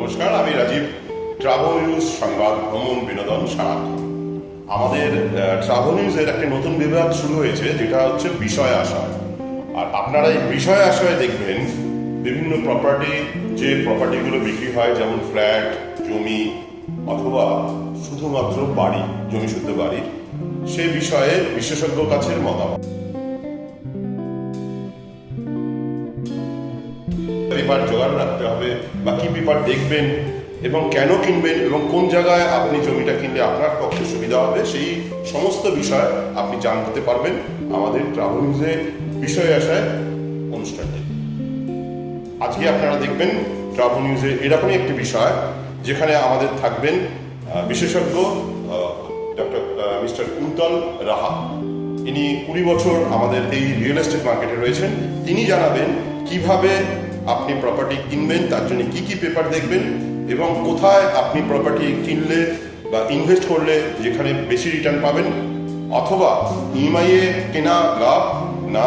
নমস্কার, আমি Rajib. Travel news সংবাদ, ভ্রমণ, বিনোদন সারাক্ষণ আমাদের ট্রাভেল নিউজের একটি নতুন বিভাগ শুরু হয়েছে, যেটা হচ্ছে বিষয় আশয়। আর আপনারা এই বিষয় আশয়ে দেখবেন, বিভিন্ন প্রপার্টি যে প্রপার্টিগুলো বিক্রি হয়, যেমন ফ্ল্যাট জমি, অথবা শুধুমাত্র বাড়ি, জমি শুদ্ধ বাড়ি, সে বিষয়ে বিশেষজ্ঞ কাছের মতামত। পেপার দেখবেন এবং কেন কিনবেন এবং কোন জায়গায় আপনি জমিটা কিনলে আপনার পক্ষে সুবিধা হবে, সেই সমস্ত বিষয় আপনি জানতে পারবেন আমাদের ট্রাভেল নিউজে বিষয় আসায় অনুষ্ঠানটি। আজকে আপনারা দেখবেন ট্রাভেল নিউজে এরকমই একটি বিষয় যেখানে আমাদের থাকবেন বিশেষজ্ঞ ডক্টর মিস্টার কুন্তল রাহা। ইনি কুড়ি বছর আমাদের এই রিয়েল এস্টেট মার্কেটে রয়েছেন। তিনি জানাবেন কীভাবে আপনি প্রপার্টি কিনবেন, তার জন্য কি কি পেপার দেখবেন এবং কোথায় আপনি প্রপার্টি কিনলে বা ইনভেস্ট করলে যেখানে বেশি রিটার্ন পাবেন অথবা ইএমআইয়ে কেনা লাভ না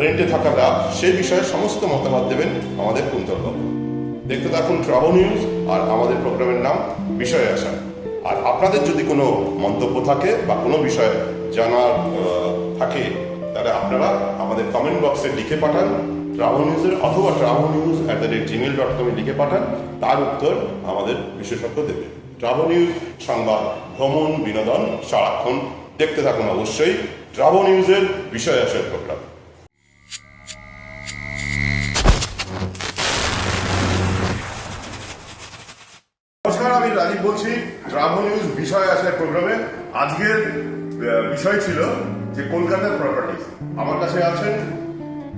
রেন্টে থাকা লাভ, সে বিষয়ে সমস্ত মতামত দেবেন আমাদের কুন্তলবাবু দেখতে থাকুন ট্রাভেল নিউজ আর আমাদের প্রোগ্রামের নাম বিষয়ে আসা আর আপনাদের যদি কোনো মন্তব্য থাকে বা কোনো বিষয় জানার থাকে, তাহলে আপনারা আমাদের কমেন্ট বক্সে লিখে পাঠান। ট্রাভেল নিউজের অথবা travel news at the rate Gmail dot কমে লিখে পাঠান, তার উত্তর আমাদের বিশেষজ্ঞ দেবে। ট্রাভেল নিউজ সংবাদ, ভ্রমণ, বিনোদন, সারাক্ষণ, দেখতে থাকুন অবশ্যই ট্রাভেল নিউজের বিষয় আসার প্রোগ্রাম নমস্কার, আমি রাজীব বলছি। ট্রাভেল নিউজ বিষয় আসার প্রোগ্রামে আজকের বিষয় ছিল যে কলকাতার প্রপার্টিজ আমার কাছে আছেন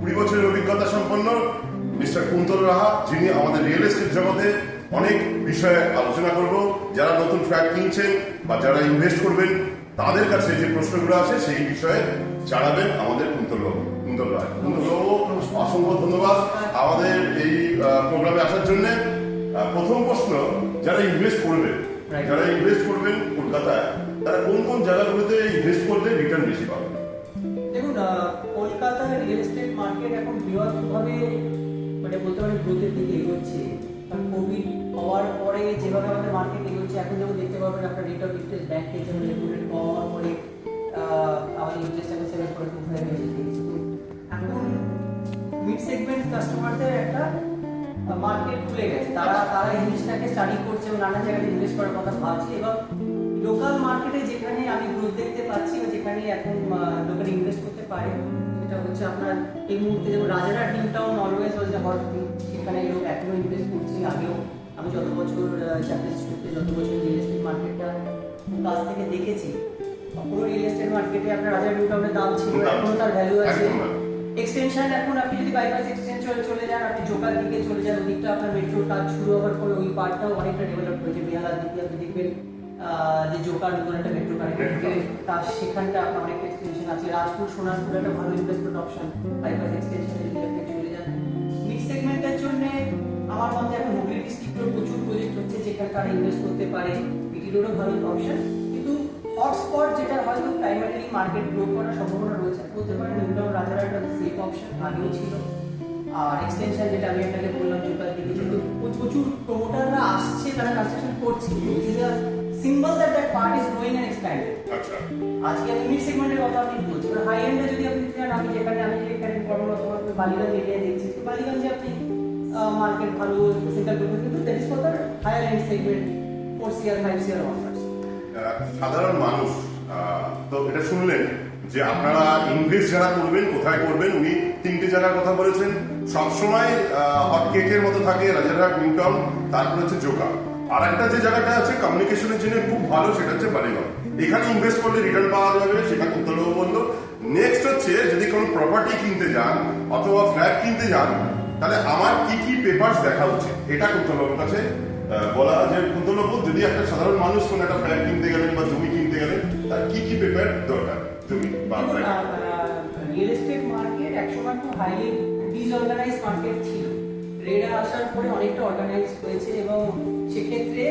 কুড়ি বছরের অভিজ্ঞতা সম্পন্ন মিস্টার কুন্তল রাহা যিনি আমাদের রিয়েল এস্টেট জগতে অনেক বিষয়ে আলোচনা করব। যারা নতুন ফ্ল্যাট কিনছেন বা যারা ইনভেস্ট করবেন তাদের কাছে যে প্রশ্নগুলো আছে সেই বিষয়ে জানাবেন আমাদের কুন্তলবাবু। কুন্তল রায় কুন্তলবাবু অসংখ্য ধন্যবাদ আমাদের এই প্রোগ্রামে আসার জন্য। প্রথম প্রশ্ন যারা ইনভেস্ট করবেন. যারা ইনভেস্ট করবেন কলকাতায় তারা কোন কোন জায়গাগুলোতে ইনভেস্ট করলে রিটার্ন বেশি পাবে কলকাতার রিয়েল এস্টেট মার্কেট এখন বৃহৎভাবে মানে বলতে পারেন গ্রোথের দিকে এগোচ্ছে। কারণ কোভিড হওয়ার পরে যেভাবে আমাদের মার্কেট এগোচ্ছে, এখন যেমন দেখতে পাবেন আপনার রেট অফ ইন্টারেস্ট ব্যাংক যেমন রেগুলেট হওয়ার পরে আমাদের ইন্টারেস্ট এখন সেভেন পয়েন্ট টু ফাইভ এখন মিড সেগমেন্ট কাস্টমারদের একটা মার্কেট খুলে গেছে। তারা তারা জিনিসটাকে স্টাডি করছে এবং নানা জায়গায় ইনভেস্ট করার কথা ভাবছে। এবং লোকাল মার্কেটে যেখানে আমি গ্রোথ দেখতে পাচ্ছি বা যেখানে এখন লোকাল সেটা হচ্ছে আপনার এই মুহূর্তে যেমন Rajarhat New Town always a hot সেখানে লোক এখনও ইনভেস্ট করছে আগেও। আমি যত বছর চ্যাম্পিয়ন্স স্ট্রিটে যত বছর রিয়েল এস্টেট মার্কেটটা কাছ থেকে দেখেছি পুরো রিয়েল এস্টেট মার্কেটে আপনার রাজার নিউ টাউনের দাম ছিল দাম এখনও তার ভ্যালু আছে। এক্সটেনশন এখন আপনি যদি বাইপাস এক্সটেনশন চলে যান আপনি চোকার দিকে চলে যান ওদিকটা আপনার মেট্রোর কাজ শুরু হওয়ার পরে ওই পার্টটাও অনেকটা ডেভেলপ হয়েছে বেহালার দিকে আপনি দেখবেন। যে জোকার নতুন একটা মেট্রো কানেক্ট তার সেখানটা আপনার অনেক এক্সটেনশন আছে। রাজপুর সোনারপুর একটা ভালো ইনভেস্টমেন্ট অপশন বাইপাস এক্সটেনশন যদি আপনি চলে যান। মিড সেগমেন্টের জন্য আমার মতে এখন হুগলি ডিস্ট্রিক্টের প্রচুর প্রজেক্ট হচ্ছে যেখানে তারা ইনভেস্ট করতে পারে। রোডও ভালো অপশন কিন্তু হটস্পট যেটা হয়তো প্রাইমারি মার্কেট গ্রো করার সম্ভাবনা রয়েছে। বলতে পারেন নিউটাউন রাজারা একটা সেফ অপশন আগেও ছিল। আর এক্সটেনশন যেটা আমি আপনাকে বললাম জোকার দিকে। প্র- প্রচুর প্রমোটাররা আসছে তারা কনস্ট্রাকশন করছে। Symbol that that part is growing and expanding আচ্ছা। আজকে আমি মিড সেগমেন্টের কথা আপনি বলছি এবার হাই এন্ডে যদি আপনি চান আমি যেখানে আমি যেখানে কর্মরত আমি বালিগঞ্জ এরিয়ায় দেখছি তো বালিগঞ্জে আপনি মার্কেট ভালো সেন্টার করবেন কিন্তু that is for the higher end segment four CR five CR offers সাধারণ মানুষ তো এটা শুনলেন যে আপনারা ইনভেস্ট যারা করবেন কোথায় করবেন উনি তিনটে জায়গার কথা বলেছেন। সবসময় হট কেকের মতো থাকে রাজারহাট নিউটাউন তারপর হচ্ছে জোকা আর একটা যে জায়গাটা আছে কমিউনিকেশনের জন্য খুব ভালো সেটা হচ্ছে বালিগঞ্জ এখানে ইনভেস্ট করলে রিটার্ন পাওয়া যাবে সেটা কুন্তলবাবু বলল নেক্সট হচ্ছে যদি কোনো প্রপার্টি কিনতে যান অথবা ফ্ল্যাট কিনতে যান তাহলে আমার কি কি পেপারস দেখা উচিত? এটা কুন্তলবাবুর কাছে বলা যে কুন্তলবাবু যদি একটা সাধারণ মানুষ কোনো একটা ফ্ল্যাট কিনতে গেলেন বা জমি কিনতে গেলেন তার কি কি পেপার দরকার? জমি বা রিয়েল এস্টেট মার্কেট একসময় খুব হাইলি ডিসঅর্গানাইজ মার্কেট ছিল। রেডা আসার পরে অনেকটা অর্গানাইজ হয়েছে এবং সেক্ষেত্রে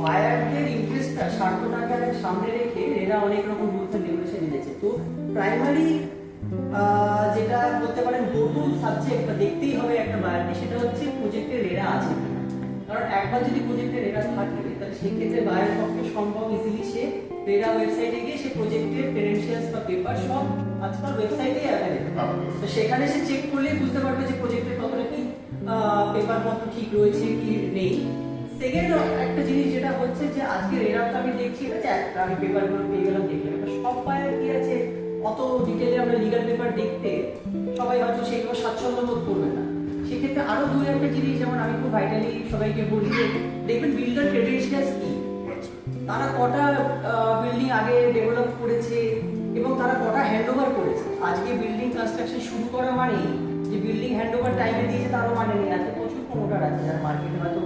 বায়ারদের ইন্টারেস্টটা স্বার্থটাকে সামনে রেখে রেডা অনেক রকম রুলস রেগুলেশন এনেছে। তো প্রাইমারি যেটা বলতে পারেন নতুন সাবজেক্ট বা দেখতেই হবে একটা বায়ারকে সেটা হচ্ছে প্রজেক্টে রেডা আছে। কারণ একবার যদি প্রজেক্টের রেডা থাকে তাহলে সেক্ষেত্রে বাইরের পক্ষে সম্ভব ইজিলি সে রেডা ওয়েবসাইটে গিয়ে সে প্রজেক্টের ক্রেডেনশিয়ালস বা পেপার সব আজকাল ওয়েবসাইটেই অ্যাভেলেবল তো সেখানে সে চেক করলেই বুঝতে পারবে পেপার পত্র ঠিক রয়েছে কি নেই। সেকেন্ড একটা জিনিস যেটা হচ্ছে যে আজকে রেডার আমি দেখছি যে একটা আমি পেপারগুলো পেয়ে গেলাম, দেখলাম। সব পায়ে কি আছে? অত ডিটেলে আমরা লিগাল পেপার দেখতে সবাই হয়তো সেইভাবে স্বাচ্ছন্দ্য বোধ করবে না। সেক্ষেত্রে আরও দু, একটা জিনিস যেমন আমি খুব ভাইটালি সবাইকে বলি যে, দেখবেন বিল্ডার ক্রেডেনশিয়ালস কি? তারা কটা বিল্ডিং আগে ডেভেলপ করেছে এবং তারা কটা হ্যান্ডওভার করেছে? আজকে বিল্ডিং কনস্ট্রাকশন শুরু করা মানেই যে বিল্ডিং হ্যান্ডওভার টাইমে দিয়েছে তারও মানে নেই। আজকে প্রমোটার আছে যারা মার্কেটে হয়তো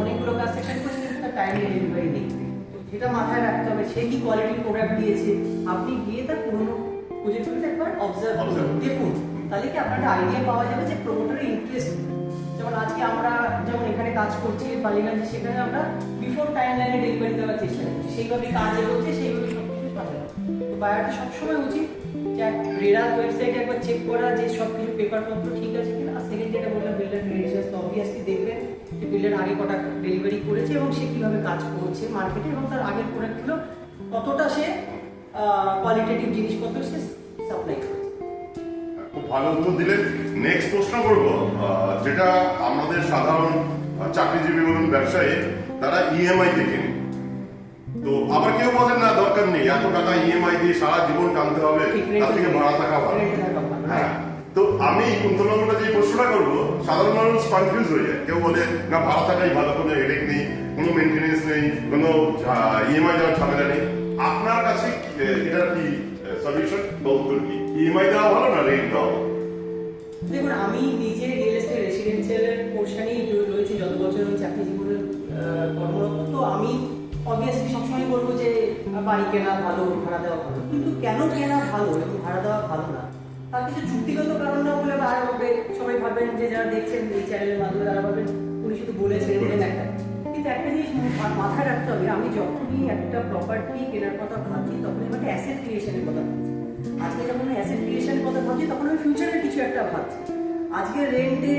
অনেকগুলো কনস্ট্রাকশন করেছে কিন্তু তার টাইমে ডেলিভারি নেই। তো সেটা মাথায় রাখতে হবে সে কি কোয়ালিটির প্রোডাক্ট দিয়েছে। আপনি গিয়ে তার পুরোনো প্রজেক্টগুলো একবার অবজার্ভ করুন। দেখুন তাহলে কি আপনার একটা আইডিয়া পাওয়া যাবে যে প্রমোটারের ইন্টারেস্ট যেমন আজকে আমরা যেমন এখানে কাজ করছি বালিগঞ্জে সেখানে আমরা বিফোর টাইম লাইনে ডেলিভারি দেওয়ার চেষ্টা করছি। সেইভাবে কাজ এগোচ্ছে সেইভাবে সব কিছু সাজানো। তো বায়ারটা সবসময় উচিত যে রেডার ওয়েবসাইটে একবার চেক করা যে সব কিছু পেপারপত্র ঠিক আছে কিনা। সেকেন্ড যেটা বললাম বিল্ডার ক্রেডিশনস তো অবভিয়াসলি দেখবেন যে বিল্ডার আগে কটা ডেলিভারি করেছে এবং সে কীভাবে কাজ করছে মার্কেটে এবং তার আগের প্রোডাক্টগুলো কতটা সে কোয়ালিটেটিভ জিনিসপত্র সে সাপ্লাই খুব ভালো উত্তর দিলেন। নেক্সট প্রশ্ন করব যেটা আমাদের সাধারণ চাকরিজীবী বলুন ব্যবসায়ী তারা ইএমআই তে কেনে তো আবার কেউ বলেন না দরকার নেই এত টাকা ইএমআই দিয়ে সারা জীবন টানতে হবে তার থেকে ভাড়া থাকা ভালো। হ্যাঁ। তো আমি কুন্তলগুলো যে প্রশ্নটা করব, সাধারণ মানুষ কনফিউজ হয়ে যায়। কেউ বলে, না, ভাড়া থাকাই ভালো, কোনো হেডেক নেই, কোনো মেনটেনেন্স নেই, কোনো ইএমআই দেওয়ার ঝামেলা নেই। আপনার কাছে এটা কি সলিউশন বা উত্তর কি? ইএমআই দেওয়া ভালো না রেন্ট দেওয়া ভালো? দেখুন, আমি নিজে রিয়েল এস্টেট রেসিডেন্সিয়ালের পোর্শনেই রয়েছে, যত বছর আমি চাকরি জীবনে কর্মরত, তো আমি অবভিয়াসলি সবসময় বলব যে বাড়ি কেনা ভালো, ভাড়া দেওয়া ভালো। কিন্তু কেন কেনা ভালো? এবং ভাড়া দেওয়া ভালো না। তার কিছু চুক্তিগত কারণ না বলে আর হবে। সবাই ভাববেন যে যারা দেখছেন এই চ্যানেলের মাধ্যমে তারা ভাববেন উনি শুধু বলে ছেড়ে দিলেন একটা। কিন্তু একটা জিনিস মাথায় রাখতে হবে আমি যখনই একটা প্রপার্টি কেনার কথা ভাবছি তখনই আমি একটা অ্যাসেট ক্রিয়েশনের কথা ভাবছি। আজকে যখন আমি অ্যাসেট ক্রিয়েশনের কথা ভাবছি তখন আমি ফিউচারের কিছু একটা ভাবছি। আজকে রেন্টে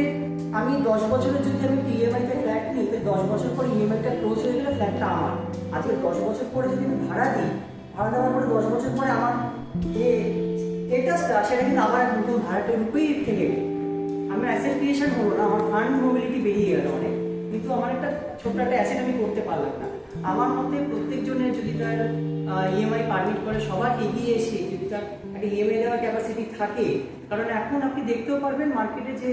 আমি দশ বছরের যদি আমি ইএমআইতে ফ্ল্যাট নিই তো দশ বছর পর ইএমআইটা ক্লোজ হয়ে গেলে ফ্ল্যাটটা আমার। আজকে দশ বছর পরে যদি আমি ভাড়া দিই ভাড়া দেওয়ার পরে দশ বছর পরে আমার যে স্টেটাসটা সেটা কিন্তু আবার নতুন ভাড়াটা রূপেই থেকে আমার অ্যাসেট ক্রিয়েশন হলো না, আমার ফান্ড মোবিলিটি বেরিয়ে গেল অনেক। কিন্তু আমার একটা ছোট্ট একটা অ্যাসেট আমি করতে পারলাম না। আমার মতে প্রত্যেকজনের যদি তার ইএমআই পারমিট করে, সবার এগিয়ে এসে যদি তার একটা ইএমআই দেওয়ার ক্যাপাসিটি থাকে, কারণ এখন আপনি দেখতেও পারবেন মার্কেটে যে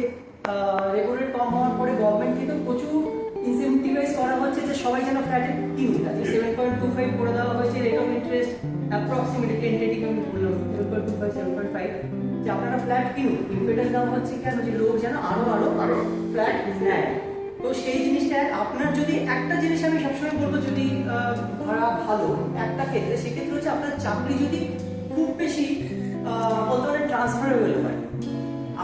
রেগুলেট কম হওয়ার পরে গভর্নমেন্ট থেকে প্রচুর ইনসেন্টিভাইজ করা হচ্ছে যে সবাই যেন ফ্ল্যাটে আছে সেভেন পয়েন্ট টু ফাইভ করে দেওয়া হয়েছে রেট অফ অ্যাপ্রক্সিমেটলি টেন্টেটিভ আমি বললাম seven point two five seven point five যে আপনারা ফ্ল্যাট কিনুন ইম্পেটাস দেওয়া হচ্ছে কেন যে লোক যেন আরও আরও আরও। ফ্ল্যাট নেয়। তো সেই জিনিসটা আপনার যদি একটা জিনিস আমি সবসময় বলব যদি ভাড়া ভালো একটা ক্ষেত্রে সেক্ষেত্রে হচ্ছে আপনার চাকরি যদি খুব বেশি বলতে পারেন ট্রান্সফারেবল হয়।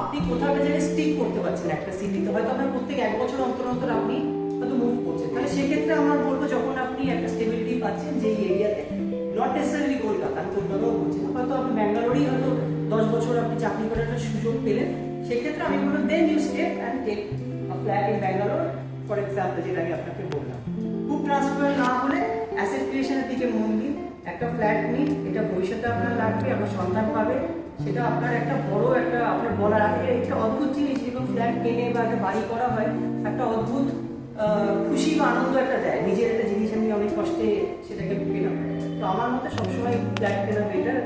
আপনি কোথাও জায়গায় স্টিক করতে পারছেন একটা সিটিতে হয়তো আপনার প্রত্যেক এক বছর অন্তর অন্তর আপনি হয়তো মুভ করছেন। তাহলে সেক্ষেত্রে আমার বলব যখন আপনি একটা স্টেবিলিটি পাচ্ছেন যে এরিয়াতে নট নেসেসারি কলকাতা আমি কলকাতাও বলছি হয়তো আপনি ব্যাঙ্গালোরেই হয়তো দশ বছর আপনি চাকরি করার একটা সুযোগ পেলেন। সেক্ষেত্রে আমি বলব then you step and take a flat in Bangalore for example যেটা আমি আপনাকে বললাম। খুব ট্রান্সফার না হলে অ্যাসেট ক্রিয়েশনের দিকে মন দিন। একটা ফ্ল্যাট নিন, এটা ভবিষ্যতে আপনার লাগবে, আপনার সন্তান পাবে। সেটা আপনার একটা বড় একটা, আপনার বলার আগে একটা অদ্ভুত জিনিস, যেরকম ফ্ল্যাট কিনে বা একটা বাড়ি করা হয়, একটা অদ্ভুত খুশি বা আনন্দ একটা দেয়। নিজের একটা জিনিস আমি অনেক কষ্টে সেটাকে পেলাম তো আমার মতে সবসময় ফ্ল্যাট কেনা বেটার